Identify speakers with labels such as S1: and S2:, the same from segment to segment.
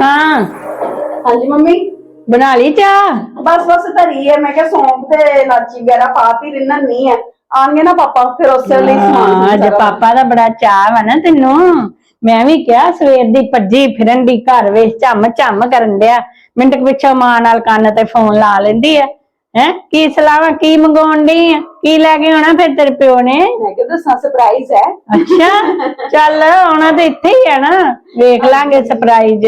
S1: ਹਾਂ।
S2: ਹਾਂਜੀ ਮੰਮੀ?
S1: ਬਣਾ ਲਈ ਚਾਹ?
S2: ਬਸ ਬਸ ਧਰੀ ਹੈ। ਮੈਂ ਕਿਹਾ ਸੌਂਫ ਤੇ ਇਲਾਚੀ ਵਗੈਰਾ ਪਾਤੀ ਰਿੰਨਾ ਨਹੀਂ ਹੈ। ਆਣਗੇ ਨਾ ਪਾਪਾ ਫਿਰ ਉਸੇ ਲਈ ਸਮਾਨ
S1: ਹਾਂ, ਅੱਜ
S2: ਸਾਰਾ।
S1: ਪਾਪਾ ਦਾ ਬੜਾ ਚਾਹ ਵਾ ਨਾ ਤੈਨੂੰ ਮੈਂ ਵੀ ਕਿਹਾ ਸਵੇਰ ਦੀ ਭੱਜੀ ਫਿਰਨ ਦੀ ਘਰ ਵਿੱਚ ਝੰਮ ਝੰਮ ਕਰਨ ਡਿਆ। ਮਿੰਟ ਕੁ ਪਿੱਛੋਂ ਮਾਂ ਨਾਲ ਕੰਨ ਤੇ ਫੋਨ ਲਾ ਲੈਂਦੀ ਆ ਹੈ? ਕੀ ਸਲਾਵਾ ਕੀ ਮੰਗਾਉਣ ਆ? ਕੀ ਲੈ ਕੇ ਆਉਣਾ ਫਿਰ ਤੇਰੇ ਪਿਓ ਨੇ?
S2: ਮੈਂ ਕਿਹਾ ਦੱਸਾਂ ਸਰਪ੍ਰਾਈਜ਼ ਹੈ।
S1: ਅੱਛਾ ਚੱਲ ਆਉਣਾ ਤੇ ਇੱਥੇ ਹੀ ਆ ਨਾ। ਵੇਖ ਲਾਂਗੇ ਸਰਪ੍ਰਾਈਜ਼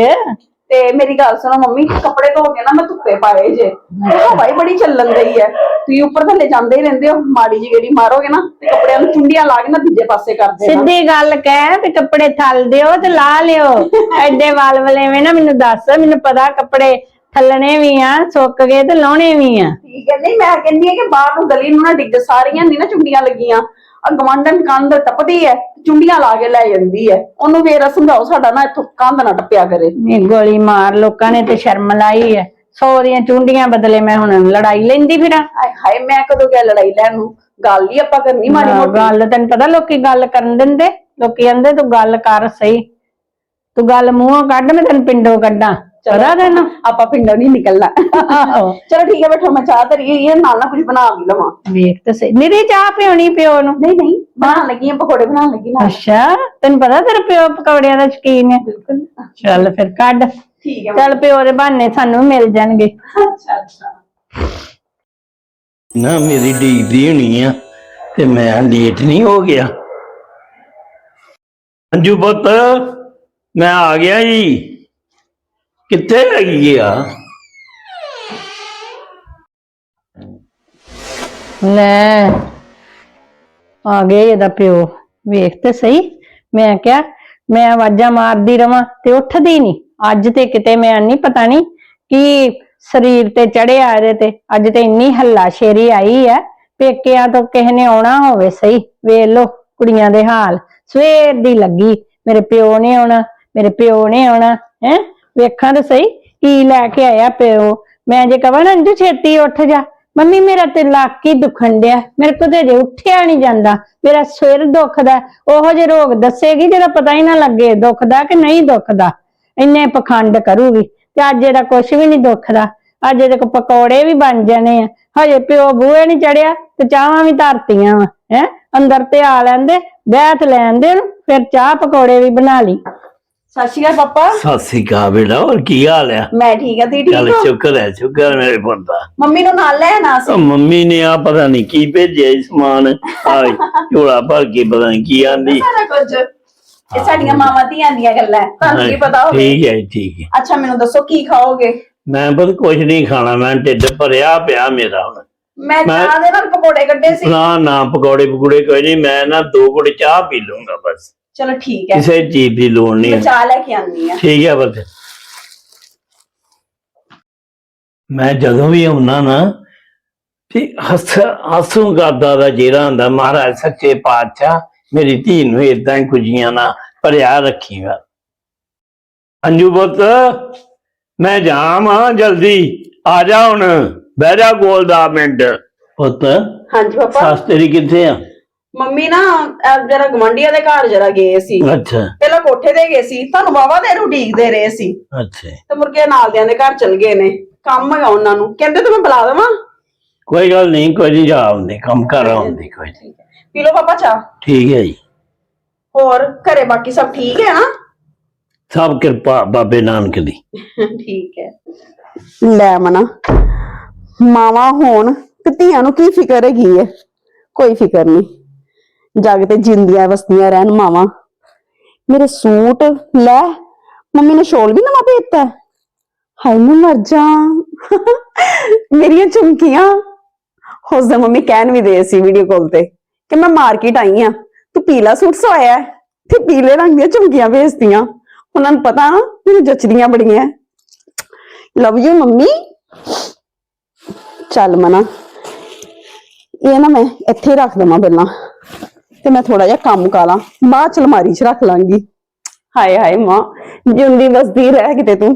S2: ਤੇ ਮੇਰੀ ਗੱਲ ਸੁਣੋ ਮੰਮੀ ਕੱਪੜੇ ਧੋ ਕੇ ਨਾ ਮੈਂ ਧੁੱਪੇ ਪਾਏ ਜੇ। ਤੇ ਹਵਾ ਹੀ ਬੜੀ ਚੱਲਣ ਰਹੀ ਹੈ। ਤੁਸੀਂ ਉੱਪਰ ਥੱਲੇ ਜਾਂਦੇ ਹੀ ਰਹਿੰਦੇ ਹੋ। ਮਾੜੀ ਜੀ ਗੇੜੀ ਮਾਰੋਗੇ ਨਾ ਤੇ ਕੱਪੜਿਆਂ ਨੂੰ ਚੁੰਡੀਆਂ ਲਾ ਕੇ ਨਾ ਦੂਜੇ ਪਾਸੇ ਕਰ ਦੇਣਾ।
S1: ਸਿੱਧੀ ਗੱਲ ਕਹਿ ਵੀ ਕੱਪੜੇ ਥਲ ਦਿਓ ਤੇ ਲਾ ਲਿਓ। ਐਡੇ ਵਾਲ ਵਲੇਵੇਂ ਨਾ ਮੈਨੂੰ ਦੱਸ ਮੈਨੂੰ ਪਤਾ ਕੱਪੜੇ ਥੱਲਣੇ ਵੀ ਆ ਸੁੱਕ ਗਏ ਤੇ ਲਾਉਣੇ ਵੀ ਆ।
S2: ਠੀਕ ਹੈ ਨਹੀਂ ਮੈਂ ਕਹਿੰਦੀ ਹਾਂ ਕਿ ਬਾਹਰ ਨੂੰ ਗਲੀ ਨੂੰ ਨਾ ਡਿੱਗ ਸਾਰੀਆਂ ਨਹੀਂ ਨਾ ਚੁੰਡੀਆਂ ਲੱਗੀਆਂ। ਆ ਗਵਾਂਢਣ ਕੰਧ ਟੱਪਦੀ ਹੈ ਚੁੰਡੀਆਂ ਲਾ ਕੇ ਲੈ ਜਾਂਦੀ ਹੈ। ਉਹਨੂੰ ਵੇਰਾ ਸਮਝਾਓ ਸਾਡਾ ਨਾ ਇੱਥੋਂ ਕੰਧ ਨਾ ਟੱਪਿਆ ਕਰੇ।
S1: ਨੀ ਗੋਲੀ ਮਾਰ ਲੋਕਾਂ ਨੇ ਤੇ ਸ਼ਰਮ ਲਾਈ ਐ ਸੌ ਦੀਆਂ ਚੁੰਡੀਆਂ ਬਦਲੇ ਮੈਂ ਹੁਣ ਲੜਾਈ ਲੈਂਦੀ ਫਿਰਾਂ।
S2: ਹਾਏ ਹਾਏ ਮੈਂ ਕਦੋਂ ਗਿਆ ਲੜਾਈ ਲੈਣ ਨੂੰ? ਗੱਲ ਹੀ ਆਪਾਂ ਕਰਨੀ ਮਾੜੀ ਮੋਟੀ।
S1: ਗੱਲ ਤੈਨੂੰ ਪਤਾ ਲੋਕੀ ਗੱਲ ਕਰਨ ਦਿੰਦੇ? ਲੋਕੀ ਕਹਿੰਦੇ ਤੂੰ ਗੱਲ ਕਰ ਸਹੀ। ਤੂੰ ਗੱਲ ਮੂੰਹੋਂ ਕੱਢ ਮੈਂ ਤੈਨੂੰ ਪਿੰਡੋਂ ਕੱਢਾਂ। ਪਤਾ ਤੈਨੂੰ
S2: ਆਪਾਂ ਪਿੰਡੋਂ ਨਹੀਂ ਨਿਕਲਣਾ। ਚਲੋ ਠੀਕ ਹੈ ਬੈਠੋ ਮੈਂ ਚਾਹ ਧਰੀ ਇਹ ਨਾਲ ਨਾ ਕੁਝ ਬਣਾ ਵੀ ਲਵਾਂ।
S1: ਵੇਖ ਤੇ ਸਹੀ। ਨਿਰੀ ਚਾਹ ਪਿਉਣੀ ਪਿਓ ਨੂੰ?
S2: ਨਹੀਂ ਨਹੀਂ ਬਣਾਉਣ ਲੱਗੀ ਹਾਂ ਪਕੌੜੇ ਬਣਾਉਣ ਲੱਗੀ ਨਾਲ।
S1: ਅੱਛਾ ਤੈਨੂੰ ਪਤਾ ਤੇਰਾ ਪਿਓ ਪਕੌੜਿਆਂ ਦਾ ਸ਼ਕੀਨ ਹੈ?
S2: ਬਿਲਕੁਲ।
S1: ਚੱਲ ਫਿਰ ਕੱਢ।
S2: ਠੀਕ ਹੈ
S1: ਚੱਲ ਪਿਓ ਦੇ ਬਹਾਨੇ ਸਾਨੂੰ ਵੀ ਮਿਲ ਜਾਣਗੇ।
S2: ਅੱਛਾ ਅੱਛਾ।
S3: ਨਾ ਮੇਰੀ ਡੀਕਦੀ ਹੋਣੀ ਆ ਤੇ ਮੈਂ ਲੇਟ ਨਹੀਂ ਹੋ ਗਿਆ। ਅੰਜੂ ਪੁੱਤ ਮੈਂ ਆ ਗਿਆ ਜੀ। ਕਿੱਥੇ ਲੱਗ ਗਿਆ
S1: ਲੈ, ਆ ਗਏ ਇਹਦਾ ਪਿਓ। ਵੇਖ ਤੇ ਸਹੀ। ਮੈਂ ਕਿਹਾ, ਮੈਂ ਆਵਾਜ਼ਾਂ ਮਾਰਦੀ ਰਵਾਂ ਤੇ ਉੱਠਦੀ ਨਹੀਂ ਅੱਜ ਤੇ ਕਿਤੇ ਮੈਂ ਨਹੀਂ ਪਤਾ ਨਹੀਂ ਕਿ ਸਰੀਰ ਤੇ ਚੜਿਆ ਇਹਦੇ ਤੇ। ਅੱਜ ਤੇ ਇੰਨੀ ਹੱਲਾ ਸ਼ੇਰੀ ਆਈ ਹੈ ਪੇਕਿਆਂ ਤੋਂ ਕਿਸੇ ਨੇ ਆਉਣਾ ਹੋਵੇ ਸਹੀ। ਵੇਖ ਲੋ ਕੁੜੀਆਂ ਦੇ ਹਾਲ। ਸਵੇਰ ਦੀ ਲੱਗੀ। ਮੇਰੇ ਪਿਓ ਨੇ ਆਉਣਾ, ਮੇਰੇ ਪਿਓ ਨੇ ਆਉਣਾ, ਹੈ? ਵੇਖਾਂ ਤੇ ਸਹੀ ਕੀ ਲੈ ਕੇ ਆਇਆ ਪਿਓ। ਮੈਂ ਜੇ ਕਹਾਂ ਨਾ ਅੰਜੂ ਛੇਤੀ ਉੱਠ ਜਾ। ਮੰਮੀ, ਮੇਰਾ ਤੇ ਲੱਕ ਹੀ ਦੁਖਣ ਡਿਆ। ਮੇਰੇ ਕੋਲ ਤੇ ਅਜੇ ਉੱਠਿਆ ਨਹੀਂ ਜਾਂਦਾ। ਮੇਰਾ ਸਿਰ ਦੁਖਦਾ। ਉਹੋ ਜੇ ਰੋਗ ਦੱਸੇਗੀ ਜਿਹੜਾ ਪਤਾ ਹੀ ਨਾ ਲੱਗੇ, ਦੁਖਦਾ ਕਿ ਨਹੀਂ ਦੁਖਦਾ। ਇੰਨੇ ਪਖੰਡ ਕਰੂਗੀ ਤੇ ਅੱਜ ਇਹਦਾ ਕੁਛ ਵੀ ਨਹੀਂ ਦੁਖਦਾ। ਅੱਜ ਇਹਦੇ ਕੋ ਪਕੌੜੇ ਵੀ ਬਣ ਜਾਣੇ ਆ। ਹਜੇ ਪਿਓ ਬੂਹੇ ਨਹੀਂ ਚੜਿਆ ਤੇ ਚਾਹਾਂ ਵੀ ਧਰਤੀਆਂ ਵਾ, ਹੈ? ਅੰਦਰ ਤੇ ਆ ਲੈਂਦੇ, ਬੈਠ ਲੈਂਦੇ ਨੂੰ ਫਿਰ ਚਾਹ ਪਕੌੜੇ ਵੀ ਬਣਾ ਲਈ।
S2: ਸਤਿ ਸ਼੍ਰੀ ਅਕਾਲ ਪਾਪਾ।
S3: ਸਤਿ ਸ੍ਰੀ ਅਕਾਲ ਬੇਟਾ ਹੋਰ ਕੀ ਹਾਲ ਆ?
S2: ਮੈਂ ਠੀਕ ਹਾਂ ਤੁਸੀਂ
S3: ਚੱਲ
S2: ਠੀਕ ਹੋ?
S3: ਸ਼ੁਕਰ ਹੈ ਸ਼ੁਕਰ ਹੈ ਮੇਰੇ ਪੁੱਤ ਦਾ
S2: ਮੰਮੀ ਨੂੰ ਨਾਲ ਲੈ ਆਣਾ ਸੀ
S3: ਉਹ ਮੰਮੀ ਨੇ ਆ ਪਤਾ ਨਹੀਂ ਕੀ ਭੇਜਿਆ ਸੀ ਸਮਾਨ। ਆ ਝੋਲਾ ਭਰ ਕੇ ਪਤਾ ਨਹੀਂ ਕੀ ਆਂਦੀ।
S2: ਸਾਰਾ ਕੁਝ। ਇਹ ਸਾਡੀਆਂ ਮਾਵਾਂ ਧੀਆਂ ਦੀਆਂ ਗੱਲਾਂ ਹੈ। ਤੁਹਾਨੂੰ ਕੀ ਪਤਾ ਹੋਵੇ?
S3: ਠੀਕ ਹੈ ਠੀਕ ਹੈ।
S2: ਅੱਛਾ ਮੈਨੂੰ ਦੱਸੋ ਕੀ ਖਾਓਗੇ?
S3: ਮੈਂ ਬਸ ਕੁਝ ਨਹੀਂ ਖਾਣਾ ਮੈਂ ਢਿੱਡ ਭਰਿਆ ਪਿਆ ਮੇਰਾ ਹੁਣ।
S2: ਮੈਂ
S3: ਮੈਂ-
S2: ਚਾਹ ਦੇ ਨਾਲ ਪਕੌੜੇ ਕੱਢੇ ਸੀ।
S3: ਨਾ ਨਾ ਪਕੌੜੇ ਪਕੌੜੇ ਕੋਈ ਨਹੀਂ ਮੈਂ ਨਾ ਦੋ ਘੁੱਟ ਚਾਹ ਪੀ ਲੂੰਗਾ ਬਸ।
S2: ਚਲੋ ਠੀਕ ਹੈ।
S3: ਕਿਸੇ ਚੀਜ਼ ਦੀ ਲੋੜ
S2: ਮੈਂ
S3: ਨਹੀਂ
S2: ਚਾਹ ਲੈ ਕੇ ਆਨੀ ਆ
S3: ਠੀਕ ਹੈ ਬਸ। ਮੈਂ ਜਦੋਂ ਵੀ ਆਉਣਾ ਨਾ ਤੇ ਹੱਸ ਹੱਸੂ ਕਰਦਾ ਦਾ ਜਿਹੜਾ ਹੁੰਦਾ ਮਹਾਰਾਜ ਸੱਚੇ ਪਾਤਸ਼ਾਹ ਮੇਰੀ ਧੀ ਨੂੰ ਇਦਾਂ ਹੀ ਖੁਸ਼ੀਆਂ ਨਾਲ ਭਰਿਆ ਰੱਖੀਗਾ। ਅੰਜੂ ਪੁੱਤ ਮੈਂ ਜਾਵਾਂ ਜਲਦੀ। ਆ ਜਾ ਹੁਣ ਬਹਿ ਜਾ ਕੋਲ ਦਾ ਮਿੰਟ। ਪੁੱਤ
S2: ਹਾਂਜੀ ਪਾਪਾ।
S3: ਸੱਸ ਤੇਰੀ ਕਿੱਥੇ ਆ?
S2: ਮੰਮੀ ਨਾ ਜਰਾ ਗਵੰਡੀਆਂ ਦੇ ਘਰ ਜਰਾ ਗਏ ਸੀ
S3: ਅੱਛਾ।
S2: ਪਹਿਲਾਂ ਕੋਠੇ ਤੇ ਗਏ ਸੀ ਤੁਹਾਨੂੰ ਵਾਵਾ ਦੇ ਉਡੀਕਦੇ ਰਹੇ ਸੀ।
S3: ਅੱਛਾ।
S2: ਤੇ ਮੁਰਗੇ ਨਾਲ ਦਿਆਂ ਦੇ ਘਰ ਚਲ ਗਏ ਨੇ ਕੰਮ ਹੈਗਾ ਉਹਨਾਂ ਨੂੰ। ਕਹਿੰਦੇ ਤੇ ਮੈਂ ਬੁਲਾ ਦੇਵਾਂ।
S3: ਕੋਈ ਗੱਲ ਨਹੀਂ ਕੋਈ ਨਹੀਂ ਜਾ ਆਉਂਦੇ ਕੰਮ ਕਰ ਆਉਂਦੇ ਕੋਈ ਨੀ।
S2: ਪੀ ਲਓ ਪਾਪਾ ਚਾਹ।
S3: ਠੀਕ ਹੈ ਜੀ।
S2: ਹੋਰ ਘਰੇ ਬਾਕੀ ਸਭ ਠੀਕ ਹੈ ਨਾ?
S3: ਸਭ ਕਿਰਪਾ ਬਾਬੇ ਨਾਨਕ ਦੀ।
S2: ਠੀਕ ਹੈ। ਲੈ ਮਨਾ। ਮਾਵਾ ਹੋਣ ਤੇ ਧੀਆਂ ਨੂੰ ਕੀ ਫਿਕਰ ਹੈਗੀ ਹੈ? ਕੋਈ ਫਿਕਰ ਨਹੀਂ। ਜਗ ਤੇ ਜਿੰਦੀਆਂ ਵਸਦੀਆਂ ਰਹਿਣ ਮਾਵਾਂ। ਮੇਰੇ ਸੂਟ ਲੈ, ਮੰਮੀ ਨੇ ਸ਼ੋਲ ਵੀ ਨਵਾਂ ਭੇਜਤਾ। ਹਾਏ, ਮੈਂ ਮਰ ਜਾ ਮੇਰੀਆਂ ਚੁੰਕੀਆਂ ਉਸ ਦਿਨ ਮੰਮੀ ਕਹਿਣ ਵੀ ਦੇ ਸੀ ਵੀਡੀਓ ਕਾਲ ਤੇ ਕਿ ਮੈਂ ਮਾਰਕੀਟ ਆਈ ਆ। ਤੂੰ ਪੀਲਾ ਸੂਟ ਸਵਾਇਆ ਤੇ ਪੀਲੇ ਰੰਗ ਦੀਆਂ ਚੁੰਕੀਆਂ ਭੇਜਤੀਆਂ। ਉਹਨਾਂ ਨੂੰ ਪਤਾ ਨਾ ਮੈਨੂੰ ਜੱਚਦੀਆਂ ਬੜੀਆਂ ਲਵ ਯੂ ਮੰਮੀ। ਚੱਲ ਮਨਾ। ਇਹ ਨਾ ਮੈਂ ਇੱਥੇ ਰੱਖ ਦਵਾਂ ਪਹਿਲਾਂ। ਤੇ ਮੈਂ ਥੋੜਾ ਜਿਹਾ ਕੰਮ ਕਾਲਾਂ ਬਾਅਦ ਚ ਅਲਮਾਰੀ 'ਚ ਰੱਖ ਲਾਂਗੀ। ਹਾਏ ਹਾਏ ਮਾਂ ਜਿਉਂਦੀ ਵਸਦੀ ਰਹਿ ਕਿਤੇ ਤੂੰ।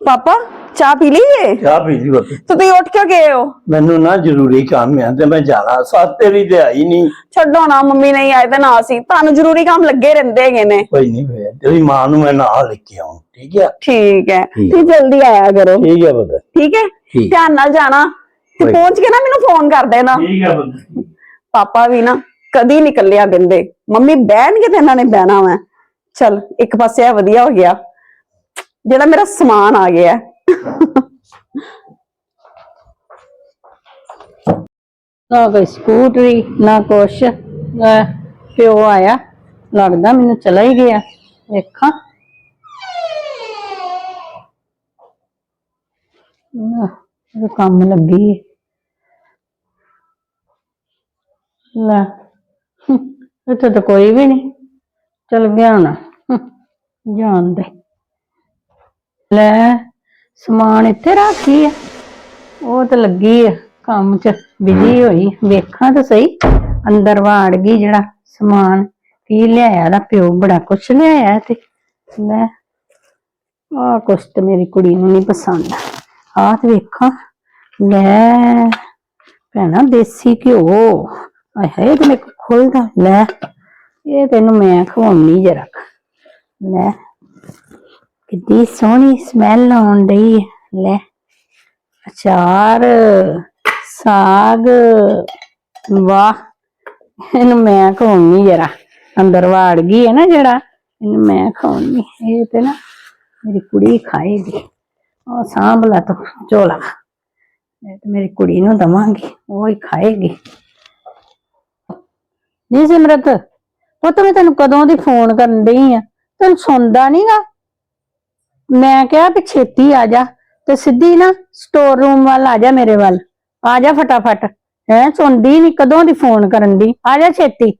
S2: ਪਾਪਾ ਚਾਹ ਪੀ ਲਈ ਏ
S3: ਚਾਹ ਪੀ ਲਈ
S2: ਤੇ ਤੁਸੀਂ ਉੱਠ ਕੇ ਗਏ ਹੋ?
S3: ਮੈਨੂੰ ਨਾ ਜ਼ਰੂਰੀ ਕੰਮ ਆ ਤੇ ਮੈਂ ਜਾਣਾ। ਸਾਥ ਤੇਰੀ ਤੇ ਆਈ ਨਹੀਂ।
S2: ਛੱਡੋ ਨਾ ਮੰਮੀ ਨਹੀਂ ਆਏ ਤੇ ਨਾ ਸੀ ਤੁਹਾਨੂੰ ਜ਼ਰੂਰੀ ਕੰਮ ਲੱਗੇ ਰਹਿੰਦੇ ਹੈਗੇ ਨੇ।
S3: ਕੋਈ ਨਹੀਂ ਹੋਇਆ ਤੇਰੀ ਮਾਂ ਨੂੰ ਮੈਂ ਨਾਲ ਲੈ ਕੇ ਆਉਂ। ਠੀਕ ਹੈ
S2: ਠੀਕ ਹੈ। ਤੁਸੀਂ ਜਲਦੀ ਆਇਆ ਕਰੋ।
S3: ਠੀਕ ਹੈ ਪੁੱਤ
S2: ਠੀਕ ਹੈ। ਧਿਆਨ ਨਾਲ ਜਾਣਾ। ਤੇ
S3: ਕੋਈ।
S2: ਪਹੁੰਚ ਕੇ ਨਾ ਮੈਨੂੰ ਫੋਨ ਕਰ ਦੇਣਾ।
S3: ਠੀਕ ਹੈ ਪੁੱਤ
S2: ਪਾਪਾ ਵੀ ਨਾ ਕਦੀ ਨਿਕਲਿਆ ਦਿੰਦੇ। ਮੰਮੀ ਬਹਿਣਗੇ ਤੇ ਇਹਨਾਂ ਨੇ ਬਹਿਣਾ ਵਾ। ਚਲ ਇੱਕ ਪਾਸੇ ਆ ਵਧੀਆ ਹੋ ਗਿਆ। ਜਿਹੜਾ ਮੇਰਾ ਸਮਾਨ ਆ ਗਿਆ।
S1: ਨਾ ਕੋਈ ਸਕੂਟਰੀ ਨਾ ਕੁਛ। ਲੈ, ਪਿਓ ਆਇਆ। ਲੱਗਦਾ ਮੈਨੂੰ ਚਲਾ ਹੀ ਗਿਆ। ਵੇਖਾਂ। ਆਹ, ਇਹ ਕੰਮ ਲੱਗੀ ਲੈ ਹੂੰ, ਇੱਥੇ ਤਾਂ ਕੋਈ ਵੀ ਨਹੀਂ ਚਲ ਗਿਆ ਨਾ ਜਾਣ ਦੇ। ਲੈ ਸਮਾਨ ਇੱਥੇ ਰੱਖੀ ਆ। ਉਹ ਤਾਂ ਲੱਗੀ ਆ ਕੰਮ 'ਚ ਬਿਜ਼ੀ ਹੋਈ। ਵੇਖਾਂ ਤਾਂ ਸਹੀ ਅੰਦਰ ਵਾੜ ਗਈ ਜਿਹੜਾ ਸਮਾਨ। ਕੀ ਲਿਆਇਆ ਦਾ ਪਿਓ ਬੜਾ ਕੁਛ ਲਿਆਇਆ ਤੇ। ਲੈ ਆ ਕੁਛ ਤੇ ਮੇਰੀ ਕੁੜੀ ਨੂੰ ਨਹੀਂ ਪਸੰਦ। ਆਹ ਤੇ ਵੇਖਾਂ। ਲੈ, ਭੈਣਾ, ਦੇਸੀ ਘਿਓ। ਆਏ ਹਾਏ ਤੇ ਮੇਰੇ ਕੋਲ ਖੁੱਲਦਾ। ਲੈ, ਇਹ ਤੈਨੂੰ ਮੈਂ ਖਵਾਉਣੀ ਜਰਾ ਲੈ ਕਿੰਨੀ ਸੋਹਣੀ ਸਮੈਲ ਆਉਣ ਡਈ ਲੈ, ਅਚਾਰ, ਸਾਗ, ਵਾਹ, ਇਹਨੂੰ ਮੈਂ ਖਵਾਉਣੀ ਜਰਾ ਅੰਦਰ ਵਾੜ ਗਈ ਹੈ ਨਾ ਜਿਹੜਾ, ਇਹਨੂੰ ਮੈਂ ਖਵਾਉਣੀ। ਇਹ ਤੇ ਨਾ ਮੇਰੀ ਕੁੜੀ ਖਾਏਗੀ। ਉਹ ਸਾਂਭਲਾ ਤੂੰ ਝੋਲਾ ਇਹ ਤੇ ਮੇਰੀ ਕੁੜੀ ਨੂੰ ਦਵਾਂਗੀ, ਉਹ ਹੀ ਖਾਏਗੀ। ਨਹੀਂ ਸਿਮਰਤ ਉਹ ਮੈਂ ਤੈਨੂੰ ਕਦੋਂ ਦੀ ਫੋਨ ਕਰਨ ਡਈ ਆ? ਤੈਨੂੰ ਸੁਣਦਾ ਨਹੀਂਗਾ ਮੈਂ ਕਿਹਾ ਵੀ ਛੇਤੀ ਆ ਜਾ ਤੇ ਸਿੱਧੀ ਨਾ ਸਟੋਰ ਰੂਮ ਵੱਲ ਆ ਜਾ ਮੇਰੇ ਵੱਲ। ਆ ਜਾ ਫਟਾਫਟ। ਹੈ, ਸੁਣਦੀ ਨਹੀਂ ਕਦੋਂ ਦੀ ਫੋਨ ਕਰਨ ਦੀ ਆ ਜਾ ਛੇਤੀ।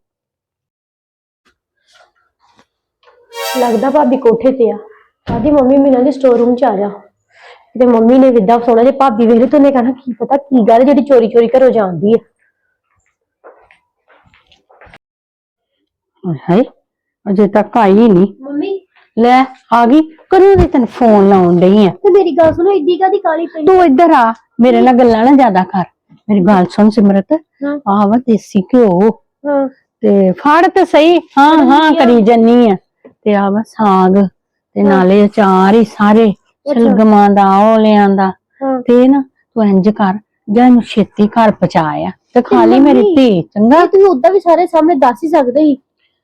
S4: ਲੱਗਦਾ ਭਾਬੀ ਕੋਠੇ ਤੇ ਆ। ਆਦੀ ਮੰਮੀ ਮਿਲਾਂ ਦੇ ਸਟੋਰ ਰੂਮ ਚ ਆ ਜਾ। ਤੇ ਮੰਮੀ ਨੇ ਵਿਦਾ ਸੋਣਾ ਜੇ ਭਾਬੀ ਵੇਲੇ ਤੋਂ ਨੇ ਕਹਣਾ ਕੀ ਪਤਾ ਕੀ ਗੱਲ ਜਿਹੜੀ ਚੋਰੀ ਚੋਰੀ ਘਰੋਂ ਜਾਂਦੀ ਆ।
S1: ਹਾਏ ਅਜੇ ਤੱਕ ਆਈ ਨਹੀਂ।
S4: ਮੰਮੀ।
S1: ਲੈ ਆ ਗਈ। ਕਦੋਂ ਦੀ ਤੈਨੂੰ ਫੋਨ ਲਾਉਣ ਡਈ ਆ?
S4: ਤੇ ਮੇਰੀ ਗੱਲ ਸੁਣੋ ਏਡੀ ਕਾਦੀ ਕਾਲੀ ਪਈ?
S1: ਤੂੰ ਇੱਧਰ ਆ ਮੇਰੇ ਨਾਲ ਗੱਲਾਂ ਨਾ ਜ਼ਿਆਦਾ ਕਰ। ਮੇਰੀ ਗੱਲ ਸੁਣ ਸਿਮਰਤ
S4: ਹਾਂ।
S1: ਆ ਵਾ ਦੇਸੀ ਘਿਓ।
S4: ਹਾਂ।
S1: ਤੇ ਫੜ ਤੇ ਸਹੀ ਹਾਂ ਹਾਂ ਕਰੀ ਜੰਨੀ ਆ। ਤੇ ਆ ਵਾ ਸਾਗ ਤੇ ਨਾਲੇ ਅਚਾਰ ਹੀ ਸਾਰੇ। ਸ਼ਲਗਮਾਂ ਦਾ ਉਹ ਲਿਆਂਦਾ ਤੇ ਨਾ ਤੂੰ ਇੰਜ ਕਰ ਜਾਂ ਇਹਨੂੰ ਛੇਤੀ ਘਰ ਪਹੁੰਚਾਇਆ ਤੇ ਖਾ ਲਈ ਮੇਰੀ ਧੀ ਚੰਗਾ?
S4: ਤੁਸੀਂ ਉਦਾਂ ਵੀ ਸਾਰੇ ਸਾਹਮਣੇ ਦੱਸ ਹੀ ਸਕਦੇ ਸੀ।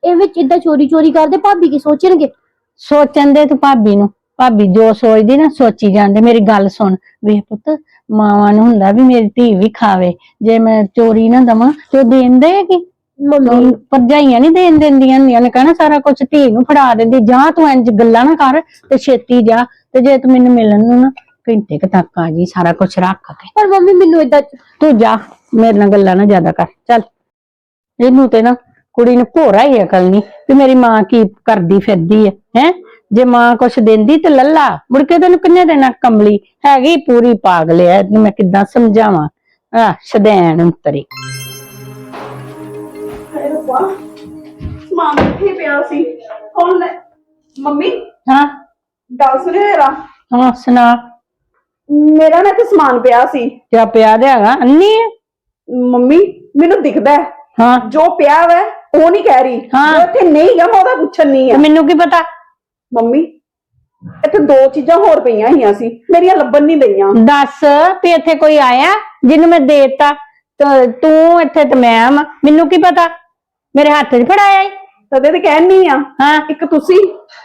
S4: ਇਹ ਵਿੱਚ ਇਦਾਂ ਚੋਰੀ ਚੋਰੀ ਕਰਦੇ ਭਾਬੀ ਕੀ ਸੋਚਣਗੇ?
S1: ਸੋਚਣ ਦੇ ਤੂੰ ਭਾਬੀ ਨੂੰ। ਭਾਬੀ ਜੋ ਸੋਚਦੀ ਨਾ ਸੋਚੀ ਜਾਂਦੇ। ਮੇਰੀ ਗੱਲ ਸੁਣ। ਵੇਖ ਪੁੱਤ ਮਾਵਾਂ ਨੂੰ ਹੁੰਦਾ ਵੀ ਮੇਰੀ ਧੀ ਵੀ ਖਾਵੇ। ਜੇ ਮੈਂ ਚੋਰੀ ਨਾ ਦਵਾਂ ਤੇ ਉਹ ਦੇਂਦੇ ਕਿ?
S4: ਮੰਮੀ।
S1: ਭਰਜਾਈਆਂ ਨਹੀਂ ਦੇਣ ਦਿੰਦੀਆਂ ਹੁੰਦੀਆਂ ਨੇ ਕਹਿਣਾ ਸਾਰਾ ਕੁਝ ਧੀ ਨੂੰ ਫੜਾ ਦਿੰਦੀ। ਜਾਂ ਤੂੰ ਇੰਜ ਗੱਲਾਂ ਨਾ ਕਰ ਤੇ ਛੇਤੀ ਜਾ। ਤੇ ਜੇ ਤੂੰ ਮੈਨੂੰ ਮਿਲਣ ਨੂੰ ਨਾ ਘੰਟੇ ਕੁ ਤੱਕ ਆ ਜੀ ਸਾਰਾ ਕੁਝ ਰੱਖ ਕੇ।
S4: ਪਰ ਮੰਮੀ ਮੈਨੂੰ ਇਦਾਂ
S1: ਤੂੰ ਜਾ ਮੇਰੇ ਨਾਲ ਗੱਲਾਂ ਨਾ ਜ਼ਿਆਦਾ ਕਰ। ਚੱਲ। ਇਹਨੂੰ ਤੇ ਨਾ ਕੁੜੀ ਨੂੰ ਭੋਰਾ ਹੀ ਅਕਲ ਨਹੀਂ ਵੀ ਮੇਰੀ ਮਾਂ ਕੀ ਕਰਦੀ ਫਿਰਦੀ ਹੈ ਹੈ? ਜੇ ਮਾਂ ਕੁਛ ਦਿੰਦੀ ਤੇ ਲੱਲਾ ਮੁੜ ਕੇ ਤੈਨੂੰ ਕਿੰਨੇ ਦੇਣਾ ਕੰਬਲੀ? ਹੈਗੀ ਪੂਰੀ ਪਾਗਲ ਐ ਇਹਨੂੰ ਮੈਂ ਕਿੱਦਾਂ ਸਮਝਾਵਾਂ? ਆ ਸ਼ਦੈਣ ਅੰਤਰੀ।
S2: ਸਮਾਨ ਕਿੱਥੇ ਪਿਆ ਸੀ? ਮੰਮੀ?
S1: ਹਾਂ?
S2: ਗੱਲ ਸੁਣਿਓ ਜਰਾ
S1: ਹਾਂ ਸੁਣਾ।
S2: ਮੇਰਾ ਨਾ ਤੇ ਸਮਾਨ ਪਿਆ ਸੀ।
S1: ਕਿਆ ਪਿਆ ਦੇ ਹੈਗਾ? ਅੰਨੀ ਹੈ?
S2: ਮੰਮੀ ਮੈਨੂੰ ਦਿਖਦਾ ਹੈ।
S1: ਹਾਂ।
S2: ਜੋ ਪਿਆ ਵੈ ਉਹ ਨਹੀਂ ਕਹਿ ਰਹੀ।
S1: ਹਾਂ।
S2: ਜੋ ਇੱਥੇ ਨਹੀਂ ਗਾ ਮੈਂ ਉਹਦਾ ਪੁੱਛਣ ਨਹੀਂ
S1: ਤੇ
S2: ਆ
S1: ਮੈਨੂੰ ਕੀ ਪਤਾ?
S2: ਮੰਮੀ ਇੱਥੇ ਦੋ ਚੀਜ਼ਾਂ ਹੋਰ ਪਈਆਂ ਹੋਈਆਂ ਸੀ। ਮੇਰੀਆਂ ਲੱਭਣ ਨਹੀਂ ਦਈਆਂ।
S1: ਦੱਸ ਵੀ ਇੱਥੇ ਕੋਈ ਆਇਆ? ਜਿਹਨੂੰ ਮੈਂ ਦੇਤਾ। ਤੂੰ ਇੱਥੇ ਤੇ ਮੈਂ। ਮੈਨੂੰ ਕੀ ਪਤਾ? ਮੇਰੇ ਹੱਥ 'ਚ ਫੜਾਇਆ ਈ।
S2: ਤਦੇ ਤੇ ਕਹਿਣੀ ਆ।
S1: ਹਾਂ।
S2: ਇੱਕ ਤੁਸੀਂ।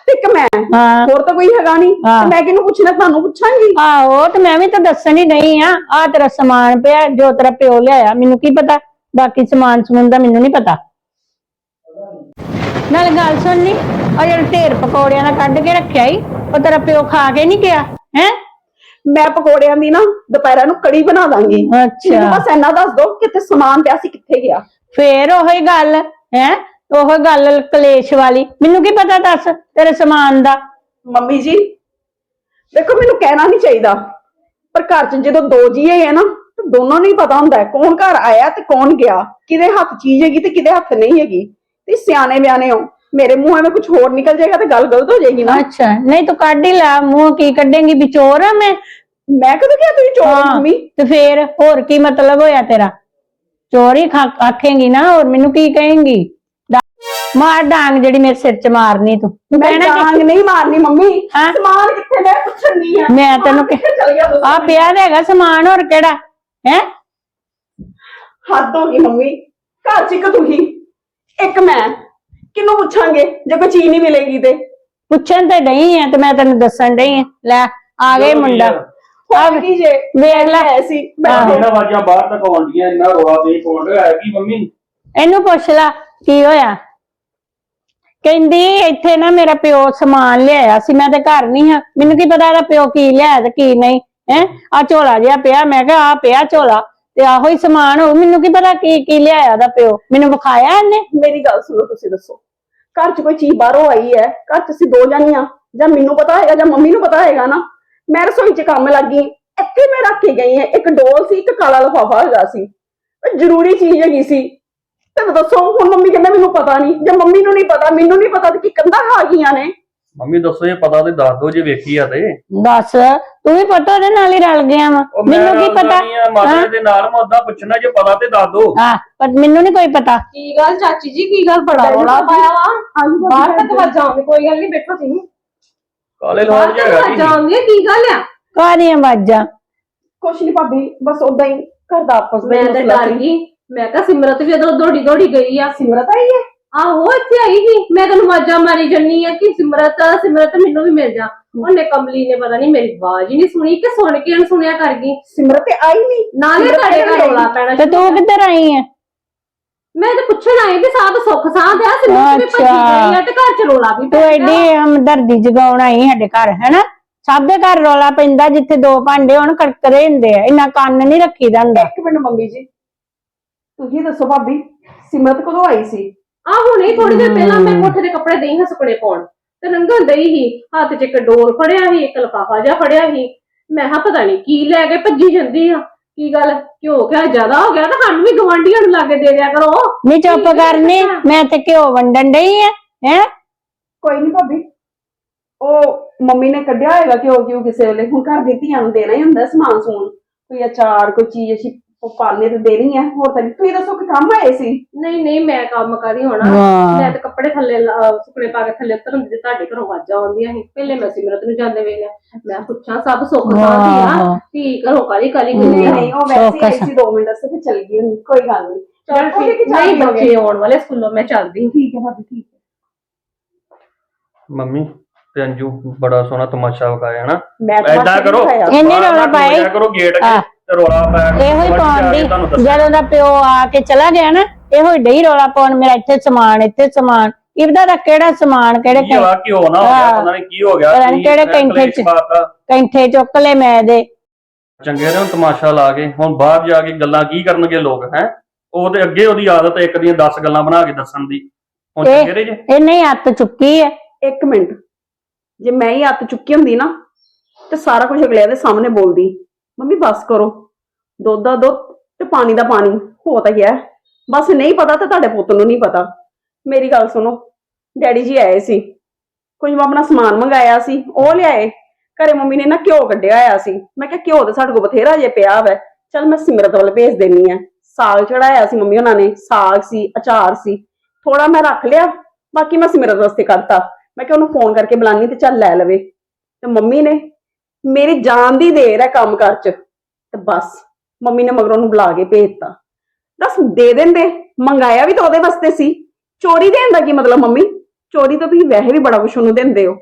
S2: ਤੇ ਇੱਕ ਮੈਂ
S1: ਹਾਂ।
S2: ਹੋਰ ਤਾਂ ਕੋਈ ਹੈਗਾ ਨਹੀਂ।
S1: ਹਾਂ।
S2: ਤੇ ਮੈਂ ਕਿਹਨੂੰ ਪੁੱਛਣਾ ਤੁਹਾਨੂੰ ਪੁੱਛਾਂਗੀ।
S1: ਆਹੋ ਤੇ ਮੈਂ ਵੀ ਤਾਂ ਦੱਸਣ ਹੀ ਨਹੀਂ ਆ। ਆ ਤੇਰਾ ਸਮਾਨ ਪਿਆ ਜੋ ਤੇਰਾ ਪਿਓ ਲਿਆਇਆ ਮੈਨੂੰ ਕੀ ਪਤਾ? ਬਾਕੀ ਸਮਾਨ ਸਮੂਨ ਦਾ ਮੈਨੂੰ ਨਹੀਂ ਪਤਾ। ਨਾਲ ਗੱਲ ਸੁਣਨੀ ਆ ਜਿਹੜਾ ਢੇਰ ਪਕੌੜਿਆਂ ਦਾ ਕੱਢ ਕੇ ਰੱਖਿਆ ਈ ਉਹ ਤੇਰਾ ਪਿਓ ਖਾ ਕੇ ਨਹੀਂ ਗਿਆ ਹੈ?
S2: ਮੈਂ ਪਕੌੜਿਆਂ ਦੀ ਨਾ ਦੁਪਹਿਰਾਂ ਨੂੰ ਕੜੀ ਬਣਾ ਦਾਂਗੀ। ਮੈਨੂੰ
S1: ਅੱਛਾ
S2: ਬਸ ਇੰਨਾ ਦੱਸ ਦਿਓ ਕਿ ਤੇ ਸਮਾਨ ਪਿਆ ਸੀ ਕਿੱਥੇ ਗਿਆ।
S1: ਫੇਰ ਉਹੀ ਗੱਲ ਹੈ? ਉਹ ਗੱਲ ਕਲੇਸ਼ ਵਾਲੀ। ਮੈਨੂੰ ਕੀ ਪਤਾ ਦੱਸ ਤੇਰੇ ਸਮਾਨ ਦਾ?
S2: ਮੰਮੀ ਜੀ ਦੇਖੋ ਮੈਨੂੰ ਕਹਿਣਾ ਨਹੀਂ ਚਾਹੀਦਾ। ਪਰ ਘਰ 'ਚ ਜਦੋਂ ਦੋ ਜੀ ਹੈ ਨਾ ਤਾਂ ਦੋਨੋਂ ਨੂੰ ਹੀ ਪਤਾ ਹੁੰਦਾ ਹੈ ਕੌਣ ਘਰ ਆਇਆ ਤੇ ਕੌਣ ਗਿਆ। ਕਿਹਦੇ ਹੱਥ ਚੀਜ਼ ਹੈਗੀ ਤੇ ਕਿਹਦੇ ਹੱਥ ਨਹੀਂ ਹੈਗੀ। ਤੇ ਸਿਆਣੇ ਬਿਆਣੇ ਹੋ ਮੇਰੇ ਮੂੰਹ ਐਵੇਂ ਕੁਝ ਹੋਰ ਨਿਕਲ ਜਾਏਗਾ ਤੇ ਗੱਲ ਗਲਤ ਹੋ ਜਾਏਗੀ ਨਾ।
S1: ਅੱਛਾ ਨਹੀਂ ਤੂੰ ਕੱਢ ਹੀ ਲਾ ਮੂੰਹ ਕੀ ਕੱਢੇਂਗੀ ਵੀ ਚੋਰ ਆ ਮੈਂ?
S2: ਮੈਂ ਕਦੋਂ ਕਿਹਾ ਤੁਸੀਂ ਚੋਰ ਹੋ
S1: ਹਾਂ,
S2: ਮੰਮੀ?
S1: ਤੇ ਫੇਰ ਹੋਰ ਕੀ ਮਤਲਬ ਹੋਇਆ ਤੇਰਾ? ਚੋਰ ਆਖੇਂਗੀ ਨਾ ਹੋਰ ਮੈਨੂੰ ਕੀ ਕਹੇਂਗੀ? ਮਾਰ ਡਾਂਗ ਜਿਹੜੀ ਮੇਰੇ ਸਿਰ 'ਚ ਮਾਰਨੀ ਤੂੰ। ਤੂੰ
S2: ਮੈਂ ਡਾਂਗ ਨਹੀਂ ਮਾਰਨੀ ਮੰਮੀ।
S1: ਹਾਂ?
S2: ਸਮਾਨ ਕਿੱਥੇ ਮੈਂ ਪੁੱਛਣੀ ਆ।
S1: ਮੈਂ ਤੈਨੂੰ
S2: ਕਿੱਥੇ ਚਲ ਗਿਆ
S1: ਆ ਪਿਆ ਤਾਂ ਹੈਗਾ ਸਮਾਨ ਹੋਰ ਕਿਹੜਾ? ਹੈ?
S2: ਹੱਦ ਹੋ ਗਈ ਮੰਮੀ। ਘਰ ਚ ਇੱਕ ਤੁਸੀਂ ਇੱਕ ਮੈਂ। ਕਿਹਨੂੰ ਪੁੱਛਾਂਗੇ ਜੇ ਕੋਈ ਚੀਜ਼ ਨਹੀਂ ਮਿਲੇਗੀ ਤੇ?
S1: ਪੁੱਛਣ ਤੇ ਨਹੀਂ ਹੈ ਤੇ ਮੈਂ ਤੈਨੂੰ ਦੱਸਣ ਡਈ ਆ। ਲੈ ਆ ਗਏ ਮੁੰਡਾ।
S2: ਹੋਰ ਕੀ ਜੇ?
S1: ਵੇਖ ਲੈ।
S2: ਐਸੀ
S1: ਹਾਂ।
S5: ਇਹਨਾਂ ਆਵਾਜ਼ਾਂ ਬਾਹਰ ਤੱਕ ਆਉਂਦੀਆਂ ਇੰਨਾ ਰੋਲਾ ਦੇ ਕੋਲ ਹੈ ਕੀ ਮੰਮੀ?
S1: ਇਹਨੂੰ ਪੁੱਛ ਲੈ ਕੀ ਹੋਇਆ? ਕਹਿੰਦੀ ਇੱਥੇ ਨਾ ਮੇਰਾ ਪਿਓ ਸਮਾਨ ਲਿਆਇਆ ਸੀ, ਮੈਂ ਤੇ ਘਰ ਨਹੀਂ ਹਾਂ। ਮੈਨੂੰ ਕੀ ਪਤਾ ਇਹਦਾ ਪਿਓ ਕੀ ਲਿਆਇਆ ਤੇ ਕੀ ਨਹੀਂ, ਹੈ? ਆ ਝੋਲਾ ਜਿਹਾ ਪਿਆ, ਮੈਂ ਕਿਹਾ ਆ ਪਿਆ ਝੋਲਾ ਤੇ ਆਹੋ ਹੀ ਸਮਾਨ ਹੋ ਮੈਨੂੰ ਕੀ ਪਤਾ ਕੀ ਕੀ ਲਿਆਇਆ ਉਹਦਾ ਪਿਓ? ਮੈਨੂੰ ਵਿਖਾਇਆ ਇਹਨੇ?
S2: ਮੇਰੀ ਗੱਲ ਸੁਣੋ ਤੁਸੀਂ ਦੱਸੋ। ਘਰ 'ਚ ਕੋਈ ਚੀਜ਼ ਬਾਹਰੋਂ ਆਈ ਹੈ? ਘਰ 'ਚ ਅਸੀਂ ਦੋ ਜਾਨੀਆਂ ਜਾਂ ਮੈਨੂੰ ਪਤਾ ਹੈਗਾ, ਜਾਂ ਮੰਮੀ ਨੂੰ ਪਤਾ ਹੈਗਾ ਨਾ। ਮੈਂ ਰਸੋਈ 'ਚ ਕੰਮ ਲੱਗੀ। ਇੱਥੇ ਮੈਂ ਰੱਖ ਕੇ ਗਈ ਹਾਂ। ਇੱਕ ਡੋਲ ਸੀ, ਇੱਕ ਕਾਲਾ ਲਫਾਫਾ ਹੈਗਾ ਸੀ। ਜ਼ਰੂਰੀ ਚੀਜ਼ ਹੈਗੀ ਸੀ। ਤੇ ਦੱਸੋ ਹੁਣ ਮੰਮੀ ਕਹਿੰਦੇ ਮੈਨੂੰ ਪਤਾ ਨਹੀਂ। ਜੇ ਮੰਮੀ ਨੂੰ ਨਹੀਂ ਪਤਾ ਮੈਨੂੰ ਨਹੀਂ ਪਤਾ ਤੇ ਕੀ ਕੰਧਾਂ ਖਾ ਗਈਆਂ ਨੇ।
S5: ਮੰਮੀ ਦੱਸੋ ਇਹ ਪਤਾ ਤੇ ਦੱਸ ਦੋ ਜੇ ਵੇਖੀ ਆ ਤੇ।
S1: ਦੱਸ ਤੂੰ ਵੀ ਪਤਾ ਉਹਦੇ ਨਾਲ ਹੀ ਰਲ ਗਿਆ ਵਾ।
S5: ਉਹ ਮੈਂ
S1: ਮੈਨੂੰ ਕੀ
S5: ਰਲਦਾ
S1: ਪਤਾ?
S5: ਨਹੀਂ ਆ, ਮਾਤਾ ਦੇ ਨਾਲ ਮੈਂ ਉਦਾਂ ਪੁੱਛਣਾ ਜੇ ਪਤਾ ਤੇ ਦੱਸ ਦੋ
S1: ਆ ਪਰ ਮੈਨੂੰ ਨਹੀਂ ਕੋਈ ਪਤਾ।
S6: ਕੀ ਗੱਲ ਚਾਚੀ ਜੀ ਕੀ ਗੱਲ ਬੜਾ ਰੌਲਾ ਪਾਇਆ ਵਾ।
S2: ਹਾਂਜੀ ਭਾਬੀ,
S6: ਬਾਹਰ ਤੱਕ। ਵਾਜਾਂ ਆਉਂਦੇ ਕੋਈ ਗੱਲ ਨਹੀਂ ਬੈਠੋ ਤੁਸੀਂ।
S5: ਕਾਲੇ
S6: ਬਾਹਰ ਤੱਕ
S5: ਜਗਾ
S6: ਵਾਜਾਂ ਆਉਂਦੀਆਂ ਕੀ ਗੱਲ ਆ?
S1: ਕਾਹਦੀਆਂ ਆਵਾਜ਼ਾਂ
S2: ਕੁਛ ਨਹੀਂ ਭਾਬੀ ਬਸ ਉਦਾਂ ਹੀ ਘਰ ਦਾ ਆਪਸ
S6: ਮੈਂ
S2: ਵਿੱਚ
S6: ਤਾਂ
S2: ਮਸਲਾ
S6: ਡਰ
S2: ਸੀ।
S6: ਗਈ। ਮੈਂ ਕਿਹਾ ਸਿਮਰਤ ਵੀ ਉਧਰ ਦੌੜੀ ਦੌੜੀ ਗਈ ਆ
S2: ਸਿਮਰਤ ਆਈ ਹੈ
S6: ਆਹੋ ਇੱਥੇ ਆਈ ਸੀ। ਮੈਂ ਤੈਨੂੰ ਵਾਜਾਂ ਮਾਰੀ ਜੰਨੀ ਆ ਕਿ ਸਿਮਰਤ ਸਿਮਰਤ ਮੈਨੂੰ ਵੀ ਮਿਲ ਜਾ। ਉਹਨੇ ਕਮਲੀ ਨੇ ਪਤਾ ਨਹੀਂ ਮੇਰੀ ਆਵਾਜ਼ ਹੀ ਨਹੀਂ ਸੁਣੀ ਕਿ ਸੁਣ ਕੇ ਅਣਸੁਣਿਆ ਕਰ ਗਈ।
S2: ਸਿਮਰਤ ਤੇ ਆਈ ਨਹੀਂ
S6: ਨਾਲੇ ਤੁਹਾਡੇ ਘਰ ਰੌਲਾ ਪੈਣਾ
S1: ਤੇ ਤੂੰ। ਕਿੱਧਰ ਆਈ ਹੈ
S6: ਮੈਂ ਤਾਂ ਪੁੱਛਣ ਆਈ ਵੀ ਸਾਧ ਸੁੱਖ ਸਾਧ ਆ ਸਿਮਰਤ ਵੀ ਭੱਜੀ। ਗਈ ਆ ਤੇ ਘਰ ਚ ਰੌਲਾ ਵੀ
S1: ਤੂੰ ਐਡੀ ਹਮਦਰਦੀ ਜਗਾਉਣ ਆਈ ਸਾਡੇ ਘਰ ਹੈਨਾ? ਸਭ ਦੇ ਘਰ ਰੌਲਾ ਪੈਂਦਾ ਜਿੱਥੇ ਦੋ ਭਾਂਡੇ ਹੋਣ ਕੜਕਦੇ ਹੁੰਦੇ ਆ। ਇੰਨਾ ਕੰਨ ਨਹੀਂ ਰੱਖੀਦਾ ਹੁੰਦਾ।
S2: ਇੱਕ ਮਿੰਟ ਮੰਮੀ ਜੀ ਤੁਸੀਂ ਦੱਸੋ ਭਾਬੀ ਸਿਮਰਤ ਕਦੋਂ ਆਈ ਸੀ?
S6: ਆ ਹੁਣੇ ਥੋੜੀ ਦੇਰ ਪਹਿਲਾਂ ਮੈਂ ਕੋਠੇ ਦੇ ਕੱਪੜੇ ਦੇਈ ਹਾਂ ਸੁਕਣੇ ਪਾਉਣ। ਤੇ ਰੰਗਾਂ ਦਈ ਹੀ ਹੱਥ 'ਚ ਇੱਕ ਡੋਰ ਫੜਿਆ ਸੀ ਇੱਕ ਲਫਾਫਾ ਜਿਹਾ ਫੜਿਆ ਸੀ। ਮੈਂ ਹਾਂ ਪਤਾ ਨਹੀਂ ਕੀ ਲੈ ਕੇ ਭੱਜੀ ਜਾਂਦੀ ਆ। ਕੀ ਗੱਲ ਘਿਓ ਕਿਆ ਜ਼ਿਆਦਾ ਹੋ ਗਿਆ ਤਾਂ ਸਾਨੂੰ ਵੀ ਗਵਾਂਢੀਆਂ ਨੂੰ ਲਾਗੇ ਦੇ ਦਿਆ ਕਰੋ।
S1: ਨਹੀਂ ਚੁੱਪ ਕਰਨੀ ਮੈਂ ਤੇ ਘਿਓ ਵੰਡਣ ਡਈ ਆ ਹੈ?
S2: ਕੋਈ ਨਹੀਂ ਭਾਬੀ ਉਹ ਮੰਮੀ ਨੇ ਕੱਢਿਆ ਹੋਏਗਾ ਕਿ ਉਹ ਕਿਉਂ ਕਿਸੇ ਵੇਲੇ। ਹੁਣ ਘਰ ਦੀ ਧੀਆਂ ਨੂੰ ਦੇਣਾ ਹੀ ਹੁੰਦਾ ਸਮਾਨ ਸਮੂਨ ਕੋਈ ਅਚਾਰ ਕੋਈ ਚੀਜ਼ ਅਸੀਂ ਉਹ ਪਾਣੇ ਤੇ ਦੇਣੀ ਹੈ ਹੋਰ ਤਾਂ ਨਹੀਂ। ਤੁਸੀਂ ਦੱਸੋ ਕਿ ਕੰਮ ਆਏ ਸੀ
S6: ਨਹੀਂ ਨਹੀਂ ਮੈਂ ਕੰਮ ਕਰ ਹੀ ਹੋਣਾ
S1: ਵਾਹ।
S6: ਮੈਂ ਤੇ ਕੱਪੜੇ ਥੱਲੇ ਲਾ- ਸੁਕਣੇ ਪਾ ਕੇ ਥੱਲੇ ਉਤਰਨ ਦੇ ਤੁਹਾਡੇ ਘਰੋਂ ਆਵਾਜ਼ਾਂ ਆਉਂਦੀਆਂ ਸੀ ਪਹਿਲੇ ਮੈਂ ਸਿਮਰਤ ਨੂੰ ਜਾਂਦੇ ਵੇਲੇ ਮੈਂ ਪੁੱਛਾਂ ਸਭ ਸੁੱਖ ਸਾਂਦੀ ਆ
S1: ਵਾਹ।
S6: ਧੀ ਘਰੋਂ ਕਾਲੀ ਕਾਲੀ
S2: ਨਹੀਂ
S6: ਆ
S2: ਨਹੀਂ ਉਹ ਵੈਸੇ ਹੀ ਆਈ
S1: ਚੌਕਸ।
S2: ਸੀ 2 ਮਿੰਟ ਵਾਸਤੇ ਤੇ ਚਲ ਗਈ ਹੁੰਦੀ ਕੋਈ ਗੱਲ ਨਹੀਂ
S6: ਚਲ
S2: ਉਹਦੇ
S6: ਠੀਕ
S2: ਚਾਰ
S6: ਨਹੀਂ? ਬੱਚੇ ਆਉਣ ਵਾਲੇ ਸਕੂਲੋਂ ਮੈਂ ਚੱਲਦੀ
S2: ਠੀਕ ਹੈ ਭਾਬੀ ਠੀਕ ਹੈ
S5: ਮੰਮੀ ਤੇ ਅੰਜੂ ਬੜਾ ਸੋਹਣਾ ਤਮਾਸ਼ਾ ਵਿਖਾਇਆ ਹਨਾ
S2: ਮੈਂ ਤਾਂ
S5: ਐਦਾਂ ਕਰੋ।
S1: ਇਹਨੇ ਰੌਲਾ
S5: ਨਾ
S1: ਪਾਇਆ ਹੀ।
S5: ਕਰੋ ਗੇਟ। ਅੱਗੇ ਤੇ ਰੋਲਾ ਪਾਇਆ ਕਰੋ।
S1: ਇਹੋ ਹੀ ਪਾਉਣ ਦੀ। ਜਦੋਂ ਦਾ ਪਿਓ ਆ ਕੇ ਚਲਾ ਗਿਆ ਨਾ ਇਹੋ ਹੀ ਡਈ ਰੌਲਾ ਪਾਉਣ ਮੇਰਾ ਇੱਥੇ ਸਮਾਨ ਇੱਥੇ ਸਮਾਨ। ਇਬਦਾ ਦਾ ਕਿਹੜਾ ਸਮਾਨ ਕਿਹੜੇ
S5: ਕੀ ਹੋਇਆ ਨਾ ਹੋ ਗਿਆ?
S1: ਹਾਂ।
S5: ਪਤਾ ਨਹੀਂ ਕੀ ਹੋ ਗਿਆ
S1: ਪਤਾ ਕਿਹੜੇ ਕੈਂਠੇ ਚ। ਕੈਂਠੇ ਚੁੱਕ ਲੈ ਮੈਂ ਦੇ।
S5: ਚੰਗੇ ਰਹੇ ਤਮਾਸ਼ਾ ਲਾ ਕੇ ਹੁਣ ਬਾਹਰ ਜਾ ਕੇ ਗੱਲਾਂ ਕੀ ਕਰਨਗੇ ਲੋਕ ਹੈ? ਉਹ ਤੇ ਅੱਗੇ ਉਹਦੀ ਆਦਤ ਇੱਕ ਦੀਆਂ 10 ਗੱਲਾਂ ਬਣਾ ਕੇ ਦੱਸਣ ਦੀ। ਹੁਣ
S1: ਇਹ-
S5: ਚੰਗੇ ਰਹੇ ਜੇ?
S1: ਇਹ ਨਹੀਂ ਹੱਥ ਚੁੱਕੀ ਹੈ।
S2: ਇੱਕ ਮਿੰਟ। ਜੇ ਮੈਂ ਹੀ ਹੱਥ ਚੁੱਕੀ ਹੁੰਦੀ ਨਾ ਤੇ ਸਾਰਾ ਕੁਝ ਅਗਲਿਆਂ ਦੇ ਸਾਹਮਣੇ ਬੋਲਦੀ। ਮੰਮੀ ਬਸ ਕਰੋ। ਦੁੱਧ ਦਾ ਦੁੱਧ ਤੇ ਪਾਣੀ ਦਾ ਪਾਣੀ, ਹੋ ਤਾਂ ਗਿਆ। ਬਸ ਨਹੀਂ ਪਤਾ ਤਾਂ ਤੁਹਾਡੇ ਪੁੱਤ ਨੂੰ ਨਹੀਂ ਪਤਾ। ਮੇਰੀ ਗੱਲ ਸੁਣੋ, ਡੈਡੀ ਜੀ ਆਏ ਸੀ। ਕੁਝ ਮੈਂ ਆਪਣਾ ਸਮਾਨ ਮੰਗਾਇਆ ਸੀ, ਉਹ ਲਿਆਏ। ਘਰੇ ਮੰਮੀ ਨੇ ਨਾ ਘਿਓ ਕੱਢਿਆ ਹੋਇਆ ਸੀ। ਮੈਂ ਕਿਹਾ ਘਿਓ ਤੇ ਸਾਡੇ ਕੋਲ ਬਥੇਰਾ ਜੇ ਪਿਆ ਵੈ। ਚਲ ਮੈਂ ਸਿਮਰਤ ਵੱਲ ਭੇਜ ਦੇਣੀ ਆ। ਸਾਗ ਚੜਾਇਆ ਸੀ ਮੰਮੀ ਉਹਨਾਂ ਨੇ। ਸਾਗ ਸੀ, ਅਚਾਰ ਸੀ। ਥੋੜਾ ਮੈਂ ਰੱਖ ਲਿਆ, ਬਾਕੀ ਮੈਂ ਸਿਮਰਤ ਵਾਸਤੇ ਕਰਤਾ। ਮੈਂ ਕਿਹਾ ਉਹਨੂੰ ਫੋਨ ਕਰਕੇ ਬੁਲਾਨੀ ਤੇ ਚੱਲ ਲੈ ਲਵੇ। ਤੇ ਮੰਮੀ ਨੇ ਮੇਰੀ ਜਾਨ ਦੀ ਦੇਰ ਹੈ ਕੰਮ ਕਰ ਚ। ਤੇ ਬਸ ਮੰਮੀ ਨੇ ਮਗਰੋਂ ਨੂੰ ਬੁਲਾ ਕੇ ਭੇਜਤਾ। ਦੱਸ ਦੇ ਦਿੰਦੇ ਮੰਗਾਇਆ ਵੀ ਤਾਂ ਉਹਦੇ ਵਾਸਤੇ ਸੀ। ਚੋਰੀ ਦੇਣ ਦਾ ਕੀ ਮਤਲਬ ਮੰਮੀ? ਚੋਰੀ ਤਾਂ ਤੁਸੀਂ ਵੈਸੇ ਵੀ ਬੜਾ ਕੁਛ ਉਹਨੂੰ ਦਿੰਦੇ ਹੋ।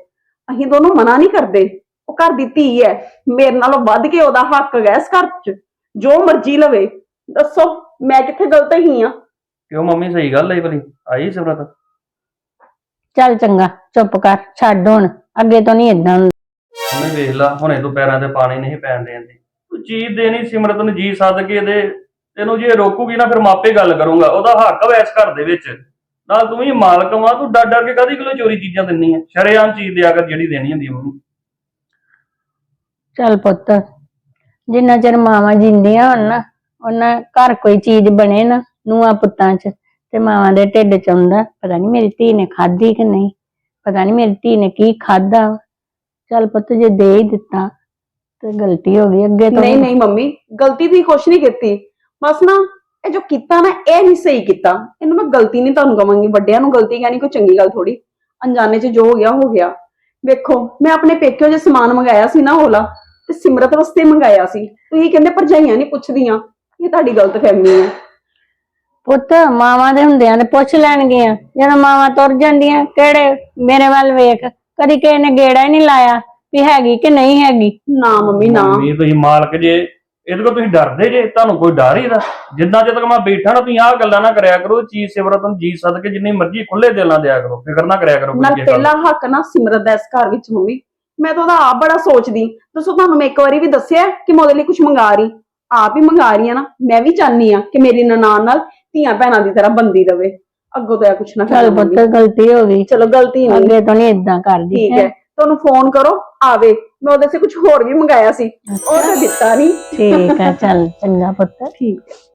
S2: ਅਸੀਂ ਦੋਨੋਂ ਮਨਾ ਨਹੀਂ ਕਰਦੇ। ਉਹ ਘਰ ਦੀ ਧੀ ਹੈ। ਮੇਰੇ ਨਾਲੋਂ ਵੱਧ ਕੇ ਉਹਦਾ ਹੱਕ ਹੈ ਇਸ ਘਰ 'ਚ। ਜੋ ਮਰਜ਼ੀ ਲਵੇ। ਦੱਸੋ ਮੈਂ ਕਿੱਥੇ ਗਲਤ ਹੀ ਆ
S5: ਕਿਉਂ ਮੰਮੀ ਸਹੀ ਗੱਲ ਹੈ ਭਲੀ ਆਈ ਸਿਮਰਤ?
S1: ਚੱਲ ਚੰਗਾ ਚੁੱਪ ਕਰ ਛੱਡ ਹੁਣ। ਅੱਗੇ ਤੋਂ ਨਹੀਂ ਇਦਾਂ
S5: ਉਹਨੇ ਵੇਖ ਲਾ, ਹੁਣੇ ਤੋਂ ਪੈਰਾਂ ਤੇ ਪਾਣੀ ਨਹੀਂ ਪੈਣ ਦੇਂਦੀ ਤੂੰ ਚੀਜ਼ ਦੇਣੀ ਸਿਮਰਤ ਨੂੰ ਜੀ ਸੱਦ ਕੇ ਦੇ। ਤੈਨੂੰ ਜੇ ਰੋਕੂਗੀ ਨਾ, ਫਿਰ ਮਾਪੇ ਗੱਲ ਕਰੂੰਗਾ। ਉਹਦਾ ਹੱਕ ਵੈ ਘਰ ਦੇ ਵਿੱਚ। ਨਾਲ ਤੂੰ ਵੀ ਮਾਲਕ ਵਾਂ, ਤੂੰ ਡਰ ਡਰ ਕੇ ਕਾਦੀ ਕਿਲੋ ਚੋਰੀ ਚੀਜ਼ਾਂ ਦਿੰਨੀ ਆ? ਸ਼ਰੇਆਮ ਚੀਜ਼ ਦਿਆ ਕਰ ਜਿਹੜੀ ਦੇਣੀ ਹੁੰਦੀ ਮੰਮੀ।
S1: ਚੱਲ ਪੁੱਤ, ਜਿੰਨਾ ਚਿਰ ਮਾਵਾਂ ਜਿੰਦੀਆਂ ਹੋਣ ਨਾ, ਉਹਨਾਂ ਘਰ ਕੋਈ ਚੀਜ਼ ਬਣੇ ਨਾ, ਨੂੰਹਾਂ ਪੁੱਤਾਂ 'ਚ, ਤੇ ਮਾਵਾਂ ਦੇ ਢਿੱਡ ਚ ਆਉਂਦਾ ਪਤਾ ਨਹੀਂ ਮੇਰੀ ਧੀ ਨੇ ਖਾਧੀ ਕਿ ਨਹੀਂ? ਪਤਾ ਨਹੀਂ ਮੇਰੀ ਧੀ ਨੇ ਕੀ ਖਾਧਾ ਚੱਲ ਪੁੱਤ ਜੇ ਦੇ ਹੀ ਦਿੱਤਾ ਤੇ ਗਲਤੀ ਹੋ ਗਈ ਅੱਗੇ ਤੋਂ
S2: ਨਹੀਂ ਨਹੀਂ ਮੰਮੀ ਗਲਤੀ ਦੀ ਕੁਛ ਨਹੀਂ ਕੀਤੀ। ਬਸ ਨਾ ਇਹ ਜੋ ਕੀਤਾ ਨਾ ਇਹ ਨਹੀਂ ਸਹੀ ਕੀਤਾ। ਇਹਨੂੰ ਮੈਂ ਗਲਤੀ ਨਹੀਂ ਤੁਹਾਨੂੰ ਕਵਾਂਗੀ ਵੱਡਿਆਂ ਨੂੰ ਗਲਤੀ ਕਹਿਣੀ ਕੋਈ ਚੰਗੀ ਗੱਲ ਥੋੜੀ ਅਣਜਾਣੇ 'ਚ ਜੋ ਹੋ ਗਿਆ ਹੋ ਗਿਆ। ਵੇਖੋ ਮੈਂ ਆਪਣੇ ਪੇਕਿਓ ਜੇ ਸਮਾਨ ਮੰਗਾਇਆ ਸੀ ਨਾ ਹੋਲਾ ਤੇ ਸਿਮਰਤ ਵਾਸਤੇ ਮੰਗਾਇਆ ਸੀ। ਤੁਸੀਂ ਕਹਿੰਦੇ ਭਰਜਾਈਆਂ ਨਹੀਂ ਪੁੱਛਦੀਆਂ ਇਹ ਤੁਹਾਡੀ ਗਲਤ ਫਹਿਮੀ ਹੈ।
S1: ਪੁੱਤ ਮਾਵਾਂ ਦੇ ਹੁੰਦਿਆਂ ਤੇ ਪੁੱਛ ਲੈਣਗੀਆਂ। ਜਦੋਂ ਮਾਵਾਂ ਤੁਰ ਜਾਂਦੀਆਂ ਕਿਹੜੇ ਮੇਰੇ ਵੱਲ ਵੇਖ। ਕਦੀ ਕਿਸੇ ਨੇ ਗੇੜਾ ਹੀ ਨਹੀਂ ਲਾਇਆ ਵੀ ਹੈਗੀ ਕਿ ਨਹੀਂ ਹੈਗੀ।
S2: ਨਾ ਮੰਮੀ ਨਾ।
S5: ਮੰਮੀ ਤੁਸੀਂ ਮਾਲਕ ਜੇ ਇਹਦੇ ਕੋਲ ਤੁਸੀਂ ਡਰਦੇ ਜੇ ਤੁਹਾਨੂੰ ਕੋਈ ਡਰ ਹੀ ਦਾ ਜਿੰਨਾ ਚਿਰ ਤੱਕ ਮੈਂ ਬੈਠਾ ਨਾ ਤੁਸੀਂ ਆਹ ਗੱਲਾਂ ਨਾ ਕਰਿਆ ਕਰੋ ਚੀਜ਼ ਸਿਮਰਤ ਨੂੰ ਜੀ ਸਦਕੇ ਜਿੰਨੀ ਮਰਜ਼ੀ ਖੁੱਲੇ ਦਿਲ ਨਾਲ ਦਿਆ ਕਰੋ ਫਿਕਰ ਨਾ ਕਰਿਆ ਕਰੋ ਕੋਈ
S2: ਨਾਲ
S5: ਕਿਸੇ ਗੱਲ।
S2: ਪਹਿਲਾ ਹੱਕ ਨਾ ਸਿਮਰਤ ਦਾ ਇਸ ਘਰ ਵਿੱਚ ਮੰਮੀ। ਮੈਂ ਤਾਂ ਉਹਦਾ ਆਪ ਬੜਾ ਸੋਚਦੀ। ਦੱਸੋ ਤੁਹਾਨੂੰ ਮੈਂ ਇੱਕ ਵਾਰੀ ਵੀ ਦੱਸਿਆ ਕਿ ਮੈਂ ਉਹਦੇ ਲਈ ਕੁਝ ਮੰਗਾ ਰਹੀ? ਆਪ ਹੀ ਮੰਗਾ ਰਹੀ ਆ ਨਾ। ਮੈਂ ਵੀ ਚਾਹਨੀ ਆ ਕਿ ਮੇਰੀ ਨਨਾਣ ਨਾਲ ਧੀਆਂ ਭੈਣਾਂ ਦੀ ਤਰ੍ਹਾਂ ਬੰਦੀ ਰਵੇ। ਅੱਗੋਂ ਤੋਂ ਇਹ ਕੁਛ ਨਾ
S1: ਚੱਲ ਪੁੱਤ। ਗਲਤੀ ਹੋ ਗਈ।
S2: ਚਲੋ ਗਲਤੀ ਨਹੀਂ
S1: ਅੱਗੇ ਤੋਂ ਨਹੀਂ ਇਦਾਂ ਕਰਦੀ
S2: ਠੀਕ ਹੈ। ਤੁਹਾਨੂੰ ਫੋਨ ਕਰੋ ਆਵੇ। ਮੈਂ ਉਹਦੇ ਸੇ ਕੁਝ ਹੋਰ ਵੀ ਮੰਗਾਇਆ ਸੀ। ਉਹ ਤਾਂ ਦਿੱਤਾ ਨਹੀਂ।
S1: ਠੀਕ ਹੈ ਚੱਲ ਚੰਗਾ ਪੁੱਤ।
S2: ਠੀਕ